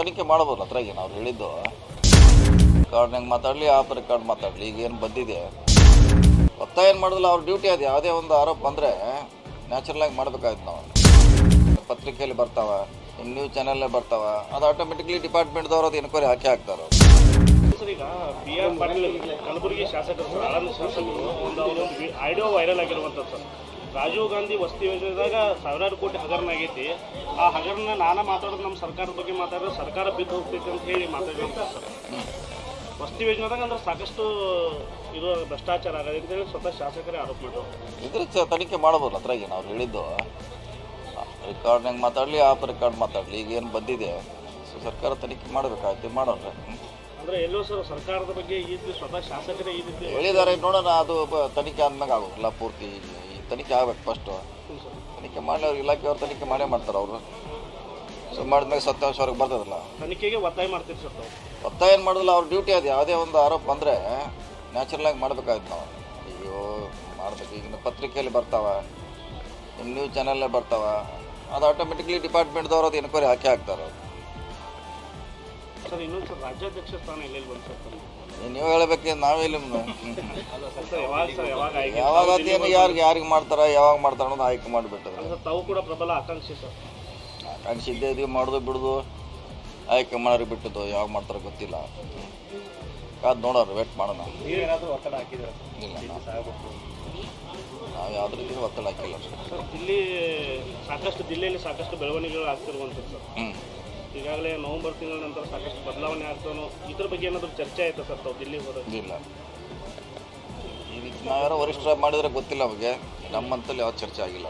ತನಿಖೆ ಮಾಡ್ಬೋದು ಅದ್ರಾಗೆ ನಾವು ಹೇಳಿದ್ದು? ರೆಕಾರ್ಡ್ನಾಗ ಮಾತಾಡಲಿ ಆಫ್ ರೆಕಾರ್ಡ್ ಮಾತಾಡಲಿ, ಈಗ ಏನು ಬಂದಿದೆ? ಒತ್ತಾಯ ಏನು ಮಾಡೋದಿಲ್ಲ, ಅವ್ರ ಡ್ಯೂಟಿ ಅದು, ಯಾವುದೇ ಒಂದು ಆರೋಪ ಬಂದರೆ ನ್ಯಾಚುರಲ್ ಆಗಿ ಮಾಡ್ಬೇಕಾಯ್ತು ನಾವು. ಪತ್ರಿಕೆಯಲ್ಲಿ ಬರ್ತಾವ ನ್ಯೂಸ್ ಚಾನಲ್ಲೇ ಬರ್ತಾವ, ಅದು ಆಟೋಮೆಟಿಕ್ಲಿ ಡಿಪಾರ್ಟ್ಮೆಂಟ್ದವ್ರು ಅದು ಎನ್ಕ್ವೈರಿ ಹಾಕಿ ಹಾಕ್ತಾರೆ ಈಗ ಕಲಬುರಗಿ ಶಾಸಕರು ಒಂದು ಅವರೊಂದು ವೈರಲ್ ಆಗಿರುವಂಥದ್ದು ರಾಜೀವ್ ಗಾಂಧಿ ವಸತಿ ಯೋಜನೆದಾಗ ಸಾವಿರಾರು ಕೋಟಿ ಹಗರಣ ಆಗೈತಿ. ಆ ಹಗರಣ ನಾನು ಮಾತಾಡೋದು ನಮ್ಮ ಸರ್ಕಾರದ ಬಗ್ಗೆ ಮಾತಾಡಿದ್ರೆ ಸರ್ಕಾರ ಬಿದ್ದು ಹೋಗ್ತೈತಿ ಅಂತ ಹೇಳಿ ಮಾತಾಡಿದ್ರು ಸರ್. ವಸತಿ ಯೋಜನೆದಾಗ ಅಂದ್ರೆ ಸಾಕಷ್ಟು ಇದು ಭ್ರಷ್ಟಾಚಾರ ಆಗಿದೆ ಅಂತೇಳಿ ಸ್ವತಃ ಶಾಸಕರೇ ಆರೋಪ ಮಾಡಿದ್ರು. ಇದ್ರ ತನಿಖೆ ತನಿಖೆ ಅದ್ರಾಗ ಏನು ನಾವು ಹೇಳಿದ್ದು. ರೆಕಾರ್ಡ್ನಾಗ ಮಾತಾಡಲಿ ಆಫ್ ರೆಕಾರ್ಡ್ ಮಾತಾಡಲಿ ಈಗ ಏನು ಬಂದಿದೆ ಸೊ ಸರ್ಕಾರ ತನಿಖೆ ಮಾಡಬೇಕಾಗುತ್ತೆ ಮಾಡೋಣ. ಅಂದ್ರೆ ಎಲ್ಲೋ ಸರ್ ಸರ್ಕಾರದ ಬಗ್ಗೆ ಈ ಸ್ವತಃ ಶಾಸಕರೇ ಈ ರೀತಿ ಹೇಳಿದ್ದಾರೆ ನೋಡೋಣ ಅದು ತನಿಖೆ ಆದ್ಮೇಲೆ ಆಗೋದಿಲ್ಲ ಪೂರ್ತಿ ತನಿಖೆ ಆಗ್ಬೇಕು ಫಸ್ಟು ತನಿಖೆ ಮಾಡಲಿ ಅವ್ರು ಇಲಾಖೆಯವ್ರು ತನಿಖೆ ಮಾಡೇ ಮಾಡ್ತಾರೆ ಅವರು. ಸೊ ಮಾಡಿದ್ಮೇಲೆ ಸತ್ಯಾಂಶ ಅವ್ರಿಗೆ ಬರ್ತದಲ್ಲ. ತನಿಖೆಗೆ ಒತ್ತಾಯ ಮಾಡ್ತೀರಿ ಸರ್ ತಾವು? ಒತ್ತಾಯ ಏನು ಮಾಡೋದಿಲ್ಲ ಅವ್ರ ಡ್ಯೂಟಿ ಅದು. ಯಾವುದೇ ಒಂದು ಆರೋಪ ಬಂದರೆ ನ್ಯಾಚುರಲಾಗಿ ಆಗಿ ಮಾಡ್ಬೇಕಾಯ್ತು ನಾವು. ಅಯ್ಯೋ ಮಾಡಬೇಕು. ಈಗಿನ ಪತ್ರಿಕೆಯಲ್ಲಿ ಬರ್ತಾವ. ನಿಮ್ಮ ನ್ಯೂಸ್ ಚಾನಲ್ಲೇ ಬರ್ತಾವ. ಅದು ಆಟೋಮೆಟಿಕ್ಲಿ ಡಿಪಾರ್ಟ್ಮೆಂಟ್ದವ್ರು ಅದು ಎನ್ಕ್ವೈರಿ ಹಾಕಿ ಹಾಕ್ತಾರೆ ಸರ್ ಇನ್ನೊಂದು ಸರ್ ರಾಜ್ಯಾಧ್ಯಕ್ಷ ಸ್ಥಾನ ಎಲ್ಲೆಲ್ಲಿ ಬಂತು ಸರ್ ತಮಗೆ? ನೀವು ಹೇಳಬೇಕು ನಾವೇ ಸರ್ ಯಾವಾಗ ಸರ್ ಯಾವಾಗ ಆಯ್ಕೆ ಯಾವಾಗ ಅದೇನು ಯಾರಿಗೆ ಯಾರಿಗೆ ಮಾಡ್ತಾರ ಯಾವಾಗ ಮಾಡ್ತಾರ ಅನ್ನೋದು ಆಯ್ಕೆ ಮಾಡಿಬಿಟ್ಟದ ಅಂದ್ರೆ ತಾವು ಕೂಡ ಪ್ರಬಲ ಆಕಾಂಕ್ಷಿ ಸರ್. ಆಕಾಂಕ್ಷಿ ಇದ್ದೇ ಇದೀವಿ ಮಾಡೋದು ಬಿಡೋದು ಆಯ್ಕೆ ಮಾಡೋರಿಗೆ ಬಿಟ್ಟದ್ದು ಯಾವಾಗ ಮಾಡ್ತಾರೋ ಗೊತ್ತಿಲ್ಲ. ಕಾದು ನೋಡೋರು ವೇಟ್ ಮಾಡೋಣ. ನೀವೇನಾದರೂ ಒತ್ತಡ ಹಾಕಿದ್ರೆ ಇಲ್ಲ ನಾವು ಯಾವುದೇ ರೀತಿ ಒತ್ತಡ ಹಾಕಿಲ್ಲ. ಸರ್ ದಿಲ್ಲಿ ಸಾಕಷ್ಟು ಜಿಲ್ಲೆಯಲ್ಲಿ ಸಾಕಷ್ಟು ಬೆಳವಣಿಗೆಗಳು ಆಗ್ತಿರುವಂಥದ್ದು ಸರ್. ಹ್ಞೂ ಈಗಾಗಲೇ ನವೆಂಬರ್ ತಿಂಗಳ ನಂತರ ಸಾಕಷ್ಟು ಬದಲಾವಣೆ ಆಗ್ತಾನೋ ಇದ್ರ ಬಗ್ಗೆ ಏನಾದರೂ ಚರ್ಚೆ ಆಯ್ತಾ ಸರ್ ತಾವು ದಿಲ್ಲಿಗೆ ಹೋದಾಗ? ಇಲ್ಲ. ಈ ನಾವ್ಯಾರೋ ವರಿಷ್ಠರ ಮಾಡಿದ್ರೆ ಗೊತ್ತಿಲ್ಲ ಅವ್ರಿಗೆ. ನಮ್ಮಂತಲ್ಲಿ ಯಾವ ಚರ್ಚೆ ಆಗಿಲ್ಲ